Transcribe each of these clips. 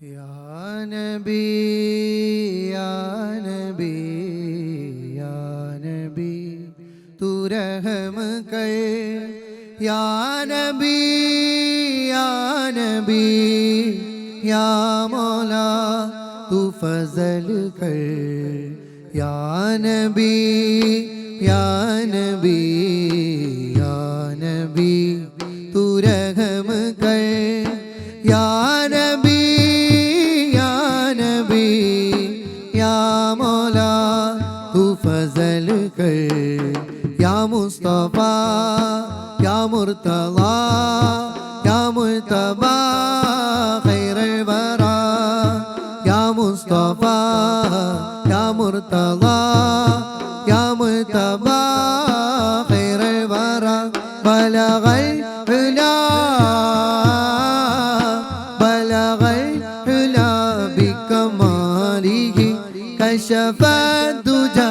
يا نبي يا نبي يا نبي تو رحم کر يا نبي يا نبي يا مولا تو فضل کر يا نبي يا نبي ഗസലുകൾ. യാ മുസ്തഫ യാ മുർത്തള യാ മുർത്തബ ഖൈറൽ വറ. യാ മുസ്തഫ യാ മുർത്തള യാ മുർത്തബ ഖൈറൽ വറ. ബലഗൽ ഹുലാ ബലഗൽ ഹുലാ ബികമാലിഹി കശഫ ദുജാ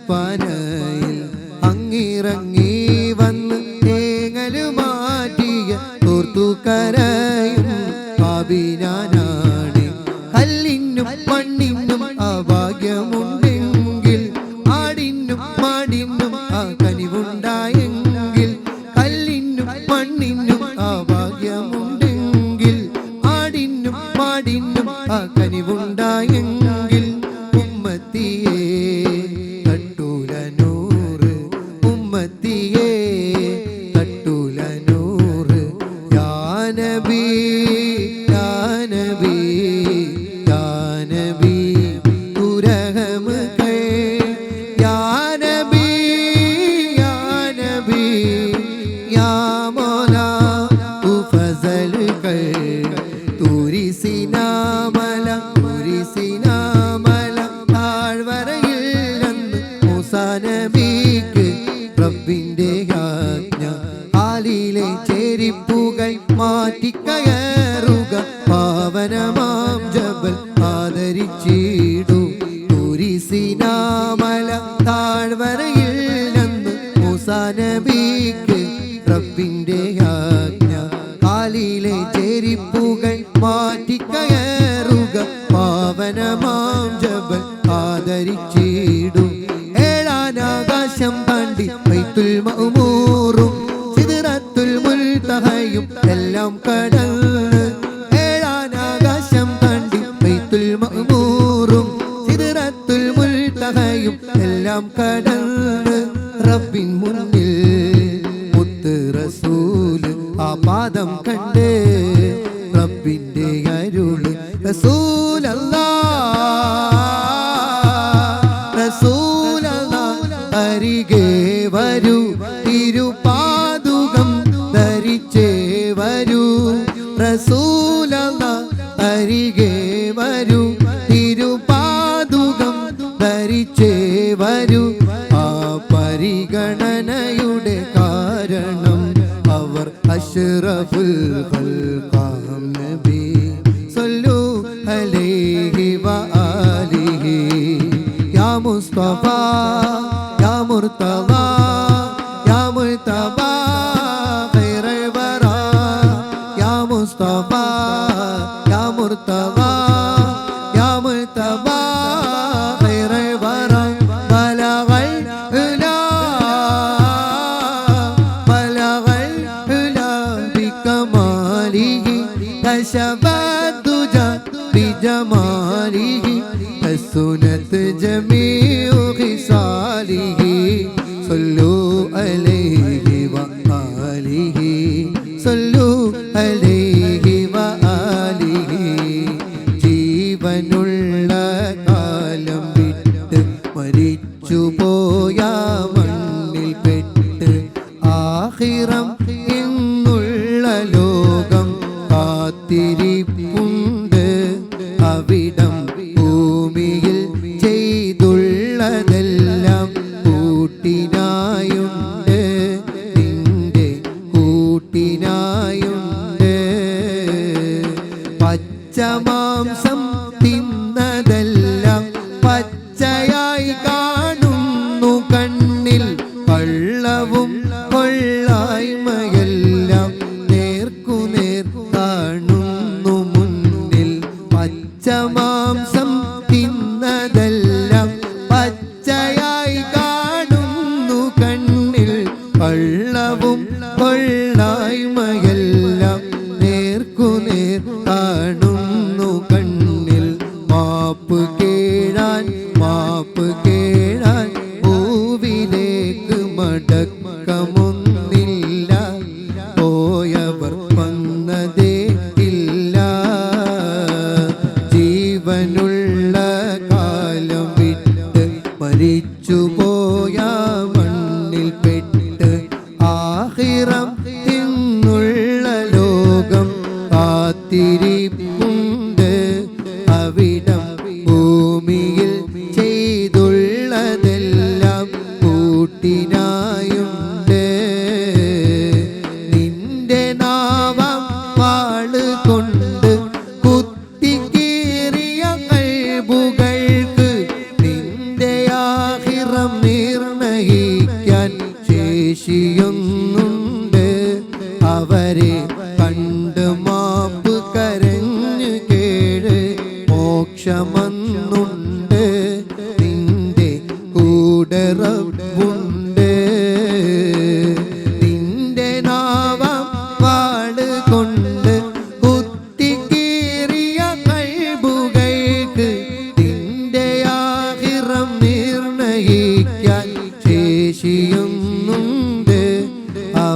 ഈന്തപ്പനയിൽ അങ്ങിറങ്ങി വന്ന് തേങ്ങൽ മാറ്റിയ ഓർത്തു കരയും പാപിനാനാണ്. കല്ലിനും മണ്ണിനും അഭാഗ്യമുണ്ടെങ്കിൽ ആടിനും മാടിനും മുൽതഹയും എല്ലാം കടന്ന് ഏഴാനാകാശം താണ്ടി വൈത്തുൽ മഅ്മൂറും സിദ്റത്തുൽ മുൽതഹയും എല്ലാം കടന്ന് റബ്ബിൻ മുന്നിൽ മുത്ത് റസൂൽ ആ പാദം കണ്ട് റബ്ബിന്റെ അരുൾ റസൂലല്ലാ വരൂ റസൂലല്ലാ അരികെ വരൂ. ധരിച്ചേ വരൂ. ആ പരിഗണനയുടെ കാരണം അവർ അഷ്റഫുൽ ഖൽഖാം സല്ലു അലൈഹി ആലിഹി. യാ മുസ്തഫ യാ മുർതള مرتبى يا ملتبى خير الورى بلغ العلا بلغ العلا بكماله كشف الدجى بجماله حسنت جميع en un Muhammad যুবক young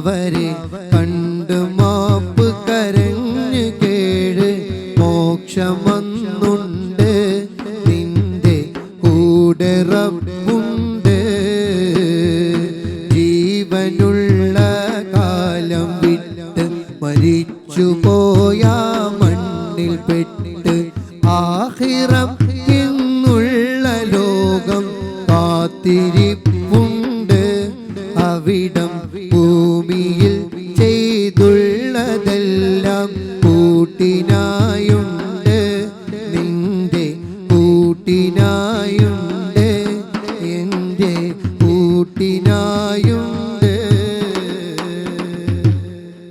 അവരെ കണ്ടു മാപ്പ് കരഞ്ഞു കേട്. മോക്ഷമന്നുണ്ട് നിന്റെ കൂടെ റബ്ബുണ്ട് ജീവനുള്ള കാലം വിട്ട് മരിച്ചു പോയാ മണ്ണിൽ പെട്ട് ആഹിറം